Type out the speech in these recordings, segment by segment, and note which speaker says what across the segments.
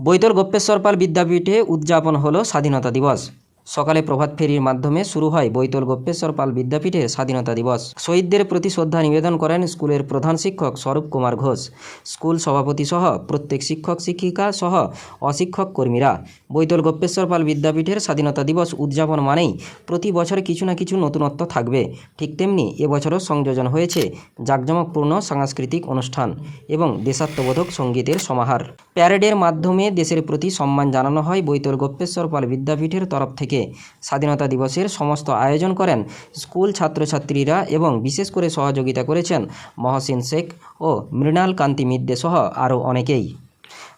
Speaker 1: বৈতল গোপেশ্বর পাল বিদ্যাপীঠে উদযাপন হলো স্বাধীনতা দিবস। সকালে প্রভাত ফেরির মাধ্যমে শুরু হয় বৈতল গোপ্পেশ্বর পাল বিদ্যাপীঠে স্বাধীনতা দিবস। শহীদদের প্রতি শ্রদ্ধা নিবেদন করেন স্কুলের প্রধান শিক্ষক স্বরূপ কুমার ঘোষ। স্কুল সভাপতি সহ প্রত্যেক শিক্ষক শিক্ষিকা সহ অশিক্ষক কর্মীরা। বৈতল গোপ্পেশ্বর পাল বিদ্যাপীঠের স্বাধীনতা দিবস উদযাপন মানেই প্রতি বছর কিছু না কিছু নতুনত্ব থাকবে। ঠিক তেমনি এবছরও সংযোজন হয়েছে জাঁকজমকপূর্ণ সাংস্কৃতিক অনুষ্ঠান এবং দেশাত্মবোধক সঙ্গীতের সমাহার। প্যারেডের মাধ্যমে দেশের প্রতি সম্মান জানানো হয় বৈতল গোপ্পেশ্বর পাল বিদ্যাপীঠের তরফ থেকে। স্বাধীনতা দিবসের সমস্ত আয়োজন করেন। স্কুল ছাত্রছাত্রীরা এবং বিশেষ করে সহযোগিতা করেছেন মহসিন শেখ ও মৃণাল কান্তি মিদ্দে সহ আরও অনেকেই।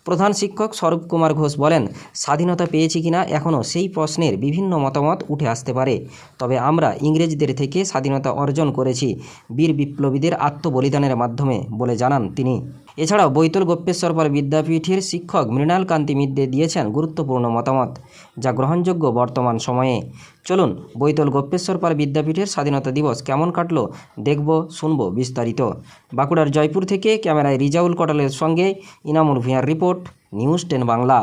Speaker 1: প্রধান শিক্ষক স্বরূপ কুমার ঘোষ বলেন, স্বাধীনতা পেয়েছি কিনা এখনও সেই প্রশ্নের বিভিন্ন মতামত উঠে আসতে পারে। তবে আমরা ইংরেজদের থেকে স্বাধীনতা অর্জন করেছি, বীর বিপ্লবীদের আত্মবলিদানের মাধ্যমে বলে জানান তিনি। এছাড়াও বৈতল গোপ্পেশ্বর পাল বিদ্যাপীঠের শিক্ষক মৃণাল কান্তি মিদ্দে দিয়েছেন গুরুত্বপূর্ণ মতামত, যা গ্রহণযোগ্য বর্তমান সময়ে। চলুন বৈতল গোপ্পেশ্বর পাল বিদ্যাপীঠের স্বাধীনতা দিবস কেমন কাটলো, দেখব, শুনব বিস্তারিত। বাঁকুড়ার জয়পুর থেকে ক্যামেরায় রিজাউল কটালের সঙ্গে ইনামুল ভূঁইয়ার রিপোর্ট, নিউজ টেন বাংলা।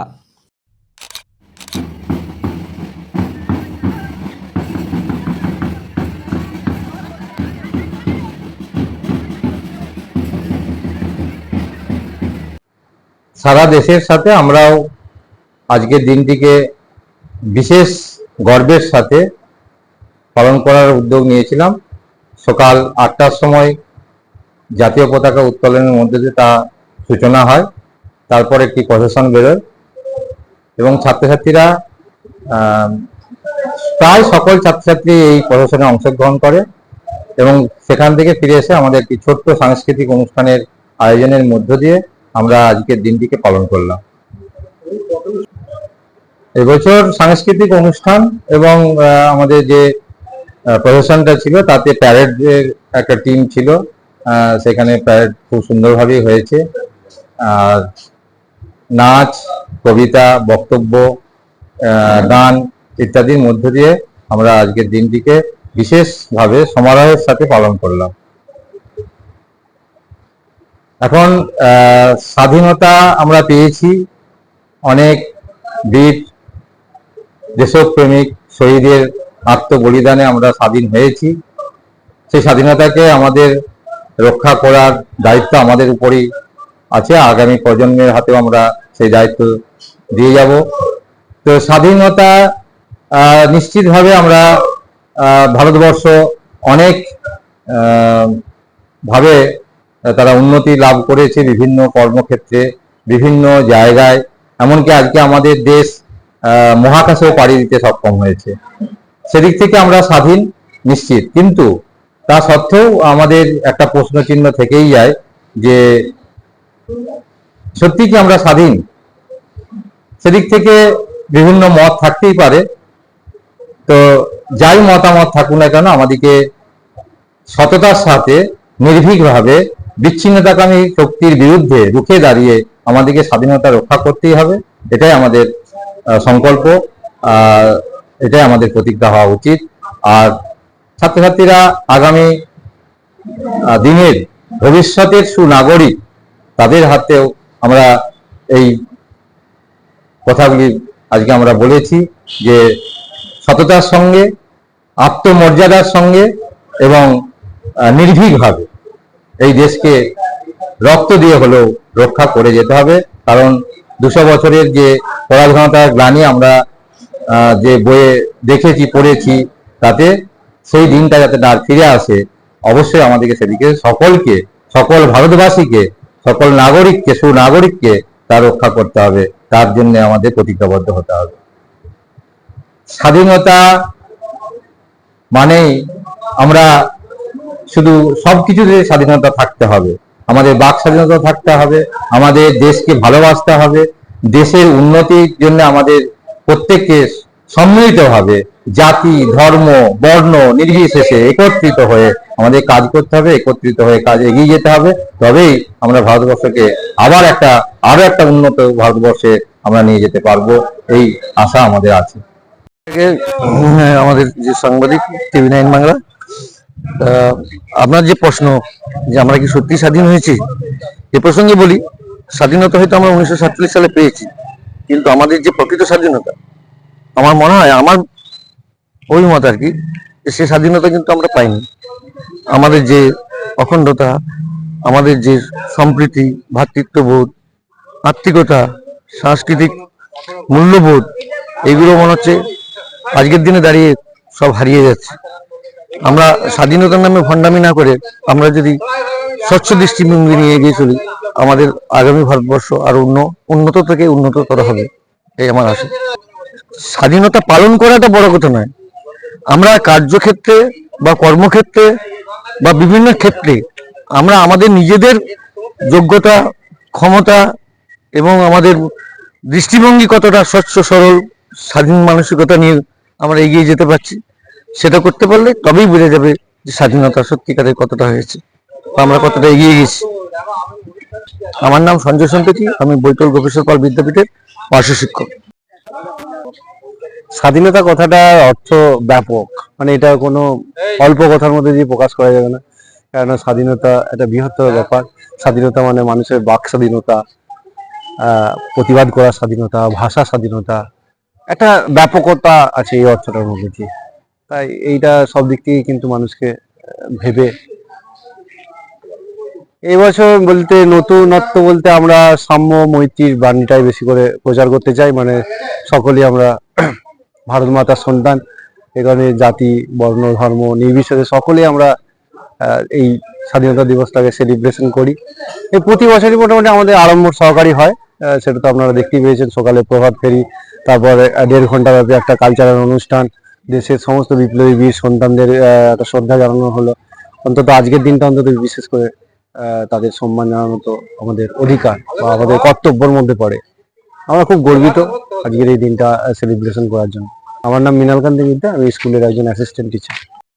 Speaker 2: সারা দেশের সাথে আমরাও আজকের দিনটিকে বিশেষ গর্বের সাথে পালন করার উদ্যোগ নিয়েছিলাম। সকাল আটটার সময় জাতীয় পতাকা উত্তোলনের মধ্যে দিয়ে তা সূচনা হয়, তারপর একটি প্রশাসন বেরোয় এবং ছাত্রছাত্রীরা প্রায় সকল ছাত্রছাত্রী এই প্রশাসনে অংশগ্রহণ করে এবং সেখান থেকে ফিরে এসে আমাদের একটি ছোট্ট সাংস্কৃতিক অনুষ্ঠানের আয়োজনের মধ্য দিয়ে আমরা আজকের দিনটিকে পালন করলাম। এবছর সাংস্কৃতিক অনুষ্ঠান এবং আমাদের যে প্রফেশনটা ছিল, তাতে প্যারেডের একটা টিম ছিল। সেখানে প্যারেড খুব সুন্দরভাবেই হয়েছে। আর নাচ, কবিতা, বক্তব্য গান ইত্যাদির মধ্য দিয়ে আমরা আজকের দিনটিকে বিশেষভাবে সমারোহের সাথে পালন করলাম। এখন স্বাধীনতা আমরা পেয়েছি অনেক বীর, দেশপ্রেমিক শহীদের আত্মবলিদানে আমরা স্বাধীন হয়েছি। সেই স্বাধীনতাকে আমাদের রক্ষা করার দায়িত্ব আমাদের উপরই আছে। আগামী প্রজন্মের হাতেও আমরা সেই দায়িত্ব দিয়ে যাব। তো স্বাধীনতা নিশ্চিতভাবে আমরা ভারতবর্ষ অনেক ভাবে তারা উন্নতি লাভ করেছে বিভিন্ন কর্মক্ষেত্রে, বিভিন্ন জায়গায়। এমনকি আজকে আমাদের দেশ মহাকাশেও পাড়ি দিতে সক্ষম হয়েছে। সেদিক থেকে আমরা স্বাধীন, নিশ্চিত। কিন্তু তা সত্ত্বেও আমাদের একটা প্রশ্ন চিহ্ন থেকেই যায় যে, সত্যি কি আমরা স্বাধীন? সেদিক থেকে বিভিন্ন মত থাকতেই পারে। তো যাই মতামত থাকুক না কেন, আমাদেরকে সততার সাথে নির্ভীকভাবে বিচ্ছিন্নতাকামী শক্তির বিরুদ্ধে রুখে দাঁড়িয়ে আমাদেরকে স্বাধীনতা রক্ষা করতেই হবে, এটাই আমাদের সংকল্প এটাই আমাদের প্রতিজ্ঞা হওয়া উচিত। আর ছাত্রছাত্রীরা আগামী দিনের ভবিষ্যতের সুনাগরিক তাদের হাতেও আমরা এই কথাগুলি আজকে আমরা বলেছি যে সততার সঙ্গে, আত্মমর্যাদার সঙ্গে এবং নির্ভীকভাবে এই দেশকে রক্ত দিয়ে হলেও রক্ষা করে যেতে হবে। কারণ দুশো বছরের যে পরাধীনতার গ্লানি আমরা যে বইয়ে দেখেছি, পড়েছি, তাতে সেই দিনটা যাতে না ফিরে আসে, অবশ্যই আমাদেরকে সেদিকে সকলকে, সকল ভারতবাসীকে, সকল নাগরিককে, সুনাগরিককে তা রক্ষা করতে হবে। তার জন্য আমাদের প্রতিজ্ঞাবদ্ধ হতে হবে। স্বাধীনতা মানেই আমরা শুধু সবকিছুতে স্বাধীনতা থাকতে হবে। আমাদের বাক স্বাধীনতা থাকতে হবে, আমাদের দেশকে ভালোবাসতে হবে, দেশের উন্নতির জন্য আমাদের প্রত্যেককে সম্মিলিতভাবে জাতি, ধর্ম, বর্ণ নির্বিশেষে একত্রিত হয়ে আমাদের কাজ করতে হবে, একত্রিত হয়ে কাজ এগিয়ে যেতে হবে। তবেই আমরা ভারতবর্ষকে আবার একটা আরও একটা উন্নত ভারতবর্ষে আমরা নিয়ে যেতে পারব, এই আশা আমাদের আছে।
Speaker 3: থেকে আমাদের যে সাংবাদিক, টিভি নাইন বাংলা। আপনার যে প্রশ্ন যে আমরা কি সত্যি স্বাধীন হয়েছি, এ প্রসঙ্গে বলি, স্বাধীনতা হয়তো আমরা উনিশশো সাতচল্লিশ সালে পেয়েছি, কিন্তু আমাদের যে প্রকৃত স্বাধীনতা, আমার মনে হয়, আমার অভিমত আর কি সে স্বাধীনতা কিন্তু আমরা পাইনি। আমাদের যে অখণ্ডতা, আমাদের যে সম্প্রীতি ভ্রাতৃত্ববোধ আত্মিকতা, সাংস্কৃতিক মূল্যবোধ, এগুলো মনে হচ্ছে আজকের দিনে দাঁড়িয়ে সব হারিয়ে যাচ্ছে। আমরা স্বাধীনতার নামে ভণ্ডামি না করে আমরা যদি স্বচ্ছ দৃষ্টিভঙ্গি নিয়ে এগিয়ে চলি, আমাদের আগামী ভারতবর্ষ আর অন্য উন্নত থেকে উন্নততর হবে, এই আমার আশা। স্বাধীনতা পালন করাটা বড় কথা নয়। আমরা কার্যক্ষেত্রে বা কর্মক্ষেত্রে বা বিভিন্ন ক্ষেত্রে আমরা আমাদের নিজেদের যোগ্যতা, ক্ষমতা এবং আমাদের দৃষ্টিভঙ্গি কতটা স্বচ্ছ, সরল, স্বাধীন মানসিকতা নিয়ে আমরা এগিয়ে যেতে পারছি সেটা করতে পারলে তবেই বোঝা যাবে যে স্বাধীনতা সত্যিকারের কতটা হয়েছে। বা আমরা কতটা এগিয়ে গেছি। আমার নাম সঞ্জয় সন্ততি আমি বৈতল গোপেশ্বর পাল বিদ্যাপীঠের পার্শ্ব শিক্ষক।
Speaker 4: স্বাধীনতা কথাটা অর্থ ব্যাপক। মানে এটা কোনো অল্প কথার মধ্যে দিয়ে প্রকাশ করা যাবে না। কেননা স্বাধীনতা একটা বৃহত্তর ব্যাপার। স্বাধীনতা মানে মানুষের বাক স্বাধীনতা প্রতিবাদ করার স্বাধীনতা, ভাষা স্বাধীনতা। একটা ব্যাপকতা আছে এই অর্থটার মধ্যে দিয়ে। তাই এইটা সব দিক থেকে কিন্তু মানুষকে ভেবে। এই বছর বলতে নতুনত্ব বলতে আমরা সাম্য মৈত্রীর বাণীটাই বেশি করে প্রচার করতে চাই মানে সকলেই আমরা ভারত মাতার সন্তান। এখানে জাতি, বর্ণ, ধর্ম, নির্বিশেষে সকলেই আমরা এই স্বাধীনতা দিবসটাকে সেলিব্রেশন করি। এই প্রতি বছরই মোটামুটি আমাদের আরম্ভ সহকারী হয় সেটা তো আপনারা দেখতেই পেয়েছেন। সকালে প্রভাত ফেরি, তারপরে দেড় ঘণ্টা ব্যাপী একটা কালচারাল অনুষ্ঠান দেশের সমস্ত বিপ্লবী বীর সন্তানদের একটা শ্রদ্ধা জানানো হলো। অন্তত আজকের দিনটা অন্তত বিশেষ করে তাদের সম্মান জানানো তো আমাদের অধিকার বা আমাদের কর্তব্যের মধ্যে পড়ে। আমরা খুব গর্বিত আজকের এই দিনটা সেলিব্রেশন করার জন্য। আমার নাম মৃণালকান্তি মিদ্যা আমি স্কুলের একজন অ্যাসিস্ট্যান্ট টিচার